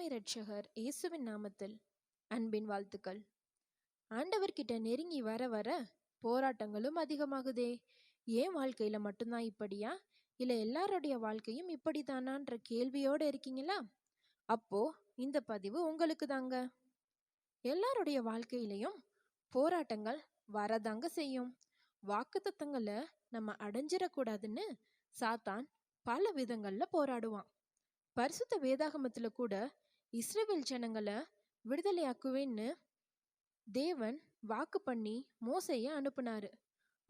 அருமை ரட்சகர் இயேசுவின் நாமத்தில் அன்பின் வாழ்த்துக்கள். ஆண்டவர்கிட்ட நெருங்கி வர வர போராட்டங்களும் அதிகமாகுதே. ஏன் வாழ்க்கையில மட்டும்தான் இப்படியா? இல்ல எல்லாருடைய வாழ்க்கையும் இப்படித்தானான்ற கேள்வியோட இருக்கீங்களா? அப்போ இந்த பதிவு உங்களுக்கு தாங்க. எல்லாருடைய வாழ்க்கையிலையும் போராட்டங்கள் வரதாங்க செய்யும். வாக்குத்தத்தங்களை நம்ம அடைஞ்சிடக்கூடாதுன்னு சாத்தான் பல விதங்கள்ல போராடுவான். பரிசுத்த வேதாகமத்துல கூட இஸ்ரவேல் ஜனங்களை விடுதலையாக்குவேன்னு தேவன் வாக்கு பண்ணி மோசைய அனுப்புனாரு.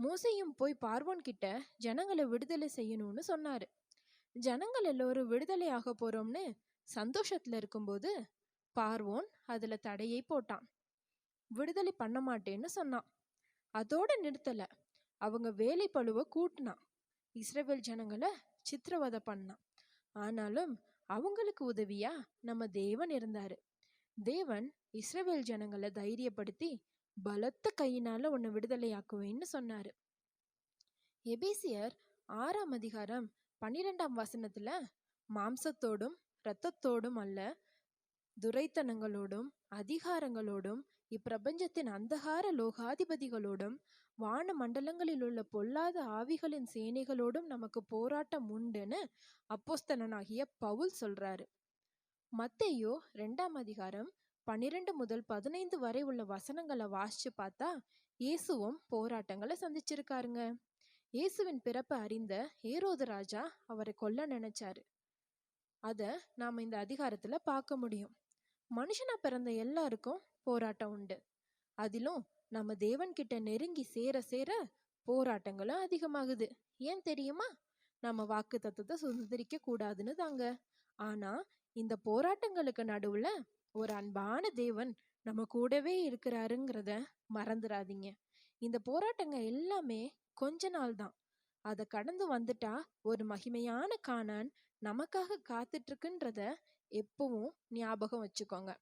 மோசையும் போய் பார்வோன் கிட்ட ஜனங்களை விடுதலை செய்யணும்னு சொன்னாரு. ஜனங்கள் எல்லோரும் விடுதலை போறோம்னு சந்தோஷத்துல இருக்கும்போது பார்வோன் அதுல தடையை போட்டான். விடுதலை பண்ண மாட்டேன்னு சொன்னான். அதோட நிறுத்தல. அவங்க வேலை பழுவ கூட்டினான். இஸ்ரவேல் ஜனங்களை சித்திரவதை பண்ணான். ஆனாலும் அவங்களுக்கு உதவியா நம்ம தேவன் இருந்தாரு. தேவன் இஸ்ரவேல் ஜனங்களை தைரியப்படுத்தி பலத்த கையினால உன்னை விடுதலையாக்குவேன்னு சொன்னாரு. எபேசியர் ஆறாம் அதிகாரம் பன்னிரெண்டாம் வசனத்துல மாம்சத்தோடும் இரத்தத்தோடும் அல்ல துரைத்தனங்களோடும் அதிகாரங்களோடும் இப்பிரபஞ்சத்தின் அந்தகார லோகாதிபதிகளோடும் வான மண்டலங்களில் உள்ள பொல்லாத ஆவிகளின் சேனைகளோடும் நமக்கு போராட்டம் உண்டுன்னு அப்போஸ்தலனாகிய பவுல் சொல்றாரு. மத்தேயோ ரெண்டாம் அதிகாரம் பன்னிரெண்டு முதல் பதினைந்து வரை உள்ள வசனங்களை வாசிச்சு பார்த்தா இயேசுவும் போராட்டங்களை சந்திச்சிருக்காருங்க. இயேசுவின் பிறப்பை அறிந்த ஏரோது ராஜா அவரை கொல்ல நினைச்சாரு. அத நாம இந்த அதிகாரத்துல பார்க்க முடியும். மனுஷனா பிறந்த எல்லாருக்கும் போராட்டம் உண்டு. அதிலும் நம்ம தேவன் கிட்ட நெருங்கி சேர சேர போராட்டங்களும் அதிகமாகுது. ஏன் தெரியுமா? நம்ம வாக்கு தத்துவத்தை சுதந்திரிக்க கூடாதுன்னு தாங்க. ஆனா இந்த போராட்டங்களுக்கு நடுவுல ஒரு அன்பான தேவன் நம்ம கூடவே இருக்கிறாருங்கிறத மறந்துடாதீங்க இந்த போராட்டங்க எல்லாமே கொஞ்ச நாள் தான். அதை கடந்து வந்துட்டா ஒரு மகிமையான காணான் நமக்காக காத்துட்டு இருக்குன்றத எப்பவும் ஞாபகம் வச்சுக்கோங்க.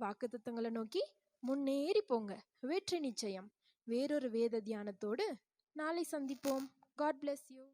வாக்குத்தத்தங்களை நோக்கி முன்னேறி போங்க. வெற்றி நிச்சயம். வேறொரு வேத தியானத்தோடு நாளை சந்திப்போம். God bless you